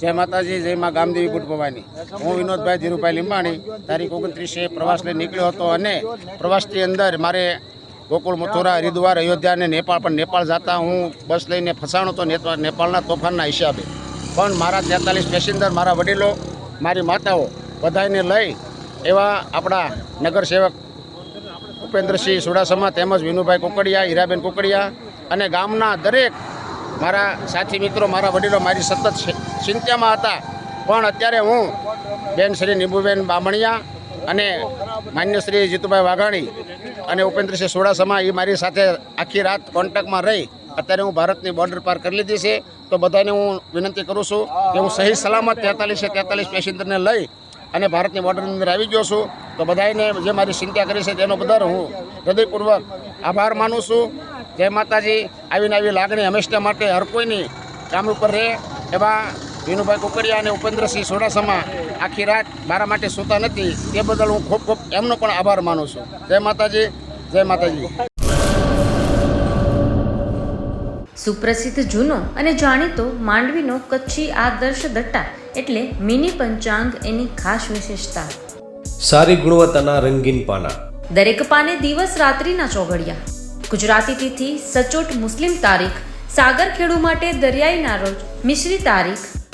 જય માતાજી, જય મા ગામદેવી ગુટ ભવાની. હું વિનોદભાઈ ધીરુભાઈ લીંબાણી, તારીખ ઓગણત્રીસે પ્રવાસ લઈ નીકળ્યો હતો અને પ્રવાસની અંદર મારે ગોકુળ, મથુરા, હરિદ્વાર, અયોધ્યા અને નેપાળ, પણ નેપાળ જતા હું બસ લઈને ફસાણો હતો નેપા- નેપાળના તોફાનના હિસાબે. પણ મારા તેતાલીસ પેસેન્જર, મારા વડીલો, મારી માતાઓ બધાને લઈ એવા આપણા નગરસેવક ઉપેન્દ્રસિંહ સુડાસમા તેમજ વિનુભાઈ કોકડિયા, હીરાબેન કોકડિયા અને ગામના દરેક મારા સાથી મિત્રો, મારા વડીલો, મારી સતત ચિ- ચિંતામાં હતા. પણ અત્યારે હું બેન શ્રી નીબુબેન બામણિયા અને માન્ય શ્રી જીતુભાઈ વાઘાણી અને ઉપેન્દ્રસિંહ સુડાસમા એ મારી સાથે આખી રાત કોન્ટેક્ટમાં રહી. અત્યારે હું ભારતની બોર્ડર પાર કરી લીધી છે. તો બધાને હું વિનંતી કરું છું કે હું સહી સલામત તેતાલીસે તેતાલીસ પેસેન્જરને લઈ અને ભારતની બોર્ડરની અંદર આવી ગયો છું. તો બધાને જે મારી ચિંતા કરી છે તેનો બધા હું હૃદયપૂર્વક આભાર માનું છું. જય માતાજી. આવીને આવી લાગણી હંમેશા માટે હર કોઈની કામ ઉપર રહે એવા વિનુભાઈ કુકરિયા અને ઉપેન્દ્રસિંહ સોડાસામાં આખી રાત મારા માટે સૂતા નથી. તે બદલ હું ખૂબ ખૂબ એમનો પણ આભાર માનું છું. જય માતાજી જય માતાજી. સુપ્રસિદ્ધ જૂનો અને જાણીતો માંડવીનો કચ્છી આદર્શ દટ્ટા એટલે મિની પંચાંગ એની ખાસ વિશેષતા. સારી ગુણવત્તાના રંગીન પાના. દરેક પાને દિવસ રાત્રિના ચોઘડિયા. ગુજરાતી તિથિ સચોટ મુસ્લિમ તારીખ સાગર ખેડુ માટે દરિયાઈના રોજ મિશ્રી તારીખ